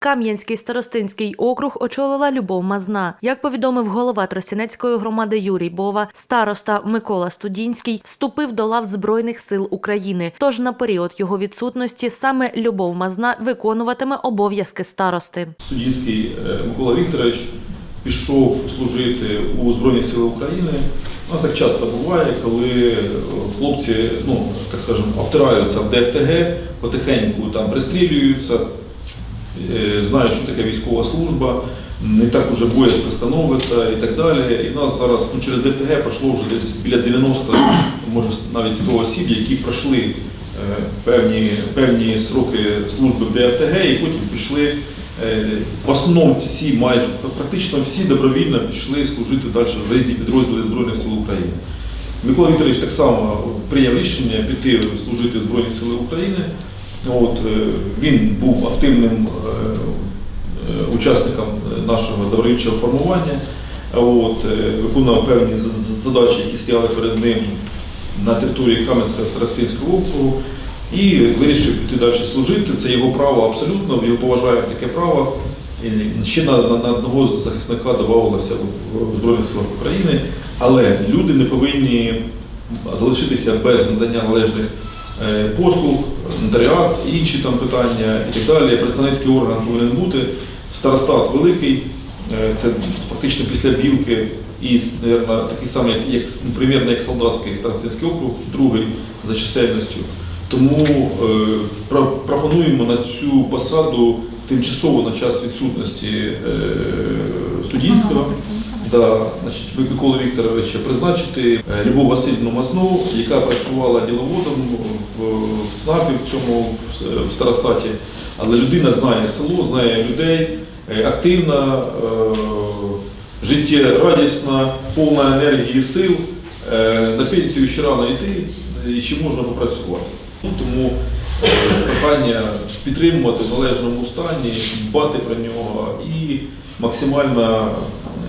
Кам'янський старостинський округ очолила Любов Мазна. Як повідомив голова Тростянецької громади Юрій Бова, староста Микола Студінський вступив до лав Збройних сил України. Тож на період його відсутності саме Любов Мазна виконуватиме обов'язки старости. Студійський е, Микола Вікторович пішов служити у Збройні Сили України. У нас так часто буває, коли е, хлопці, ну так скажемо, обтираються в ДФТГ, потихеньку там пристрілюються, знають, що таке військова служба, не так уже боязко становиться і так далі. І в нас зараз ну, через ДФТГ пройшло вже десь біля 90, може навіть 100 осіб, які пройшли е, певні, певні сроки служби в ДФТГ і потім пішли. е, В основному всі, майже практично всі добровільно пішли служити далі в різні підрозділи Збройних сил України. Микола Вікторович так само прийняв рішення піти служити в Збройні Сили України. От, е, він був активним е, е, учасником нашого добровільчого формування, от, виконував певні задачі, які стояли перед ним на території Кам'янського старостинського округу і вирішив піти далі служити. Це його право абсолютно, його поважає таке право. І ще на, на, на одного захисника додавалося в, Збройних силах України, але люди не повинні залишитися без надання належних послуг, нотаріат, інші там питання і так далі. Представницький орган повинен бути. Старостат великий, е, це фактично після білки і, такий самий, як, примірно як солдатський старостинський округ, другий за чисельністю. Тому е, пропонуємо на цю посаду тимчасово на час відсутності е, студентського. Да, значить, Миколи Вікторовича призначити е, Любов Васильівну Масну, яка працювала діловодом в, в ЦНАПі в цьому в, в старостаті. Але людина знає село, знає людей, е, активна, е, життєрадісна, повна енергії сил. Е, На пенсію ще рано йти і ще можна попрацювати. Ну, Тому прохання підтримувати в належному стані, дбати про нього і максимально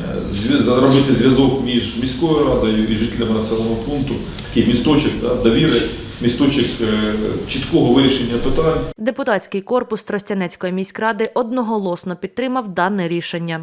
е, зв'яз- робити зв'язок між міською радою і жителями населеного пункту, такий місточок да, довіри, місточок е, чіткого вирішення питань. Депутатський корпус Тростянецької міськради одноголосно підтримав дане рішення.